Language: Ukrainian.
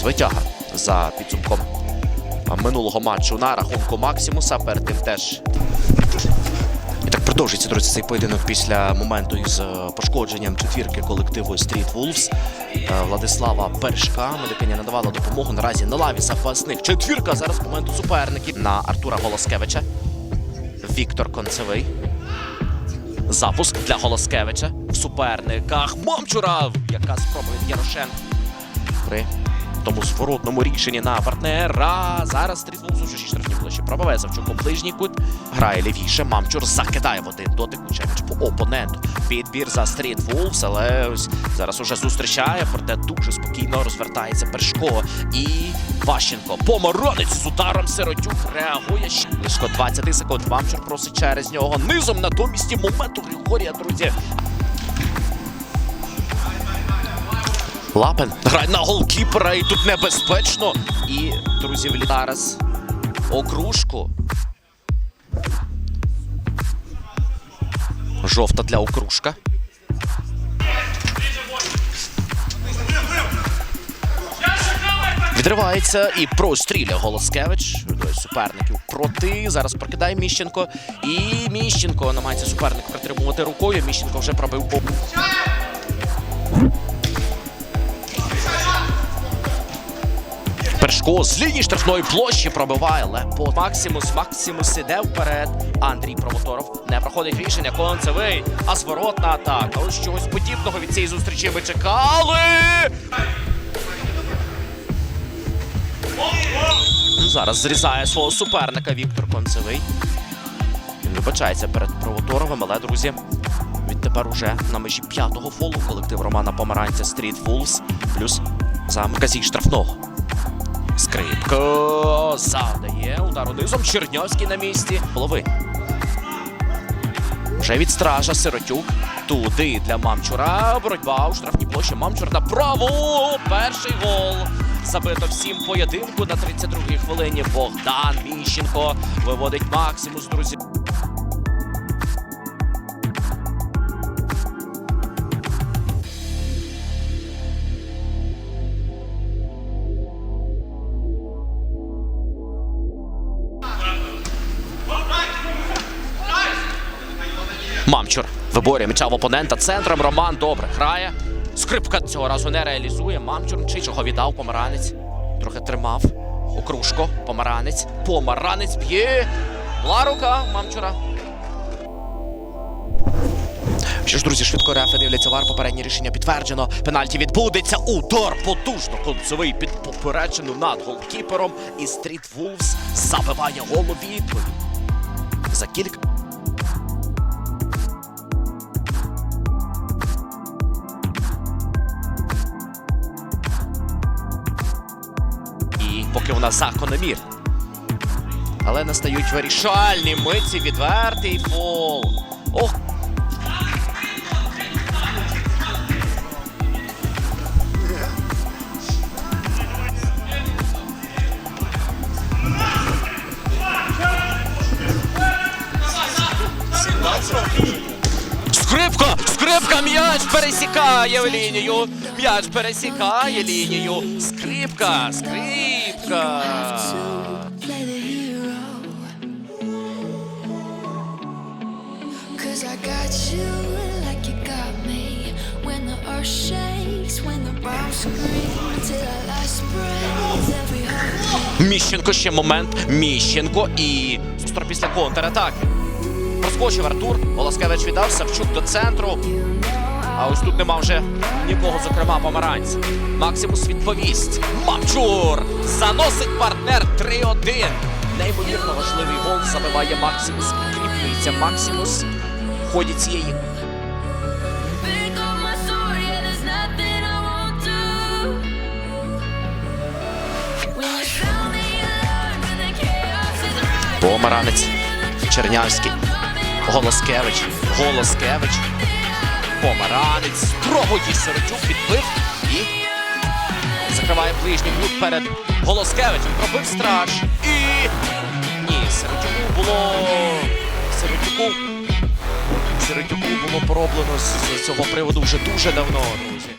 Звитяга за підсумком минулого матчу на рахунку Максимуса. Перед тим теж. І так продовжується, друзі, цей поєдинок після моменту із е, пошкодженням четвірки колективу Street Wolves. Е, Владислава Бершка. Медикиня надавала допомогу. Наразі на лаві запасних. Четвірка зараз моменту суперників на Артура Голоскевича. Віктор Концевий. Запуск для Голоскевича в суперниках Момчура, яка спроба від Ярошенка. При тому зворотному рішенні на партнера. Зараз стрітвулс уже штрафні площі. Пробиває Савчук у ближній кут. Грає лівіше. Мамчур закидає в один дотик Кучевич по опоненту. Підбір за Стріт Вулфс, але ось зараз уже зустрічає, проте дуже спокійно розвертається Першко і Ващенко. Поморонець з ударом Сиротюк реагує ще близько 20 секунд. Мамчур просить через нього низом натомість моменту Григорія, друзі. Лапен грає на голкіпера і тут небезпечно. І, друзі, влі- зараз окружку. Жовта для окружка. Відривається і простріляє Голоскевич. Двоє суперників проти. Зараз прокидає Міщенко. І Міщенко намагається суперник притримувати рукою. Міщенко вже пробив по. Першко з лінії штрафної площі пробиває Лепо. Максимус. Максимус іде вперед. Андрій Провоторов не проходить рішення. Концевий. А зворотна атака. Ось чогось подібного від цієї зустрічі ми чекали. Зараз зрізає свого суперника Віктор Концевий. Він вибачається перед Провоторовим, але, друзі, відтепер уже на межі п'ятого фолу колектив Романа Помаранця Стріт Вулс плюс за казі штрафного. Скрипко завдає удар низом. Черньовський на місці. Голови. Вже від стража Сиротюк. Туди для Мамчура. Боротьба у штрафній площі. Мамчур на праву. Перший гол. Забито всім поєдинку на 32-й хвилині. Богдан Міщенко виводить Максимус, друзі. Мамчур виборює м'яча в опонента центром. Роман добре грає. Скрипка цього разу не реалізує. Мамчур Мчичого віддав помаранець. Трохи тримав. Окружко. Помаранець. Помаранець б'є. Була рука Мамчура. Що ж, друзі, швидко рефи дивляться вар. Попереднє рішення підтверджено. Пенальті відбудеться. Удар потужно. Концевий під поперечину над голкіпером. І Стріт Вулфс забиває гол у відповідь. За кілька. Поки вона закономірна. Але настають вирішальні миті відвертий фол. Ох. Скрипка! Скрипка! М'яч пересікає лінію! М'яч пересікає лінію! Скрипка! Скрипка! Play. Cause I got you like you got me. When the earth shakes, when the bombs scream, till our last breath, every heartbeat. Міщенко ще момент. Міщенко і Стор після контратаки. Проскочив Артур. Волоскевич віддав Савчук до центру. А ось тут нема вже нікого, зокрема, помаранця. Максимус відповість. Мамчур заносить партнер 3-1. Неймовірно важливий гол забиває Максимус. Кріплюється Максимус в ході цієї Помаранець. Чернявський. Голоскевич. Голоскевич. Помаранець. Спробує Сиротюк підбив і закриває ближній кут перед Голоскевичем. Пробив страж. І ні, Сиротюку було. Сиротюку. Сиротюку було пороблено з цього приводу вже дуже давно, друзі.